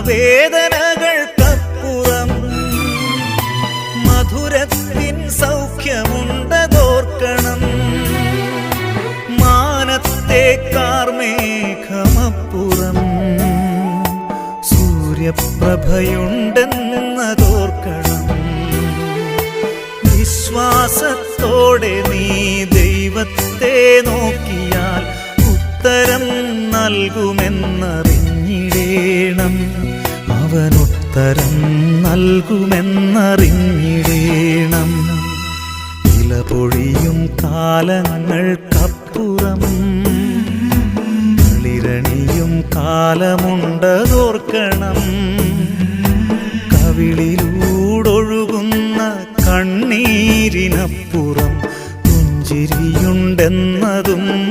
വേദനകൾക്കപ്പുറം മധുരത്തിൻ സൗഖ്യമുണ്ടതോർക്കണം. മാനത്തെ കാർമേഘമപ്പുറം. സൂര്യപ്രഭയുണ്ടെന്നതോർക്കണം. വിശ്വാസത്തോടെ നീ ദൈവത്തെ നോക്കിയാൽ ഉത്തരം നൽകുമെന്നറിഞ്ഞിടേണം. അവൻ ഉത്തരം നൽകുമെന്നറിഞ്ഞിടേണം. ഇല പൊഴിയും കാലങ്ങൾക്കപ്പുറം ളിരണിയും കാലമുണ്ടതോർക്കണം. കവിളിലൂടൊഴുകുന്ന കണ്ണീരിനപ്പുറം. പുഞ്ചിരിയുണ്ടെന്നതും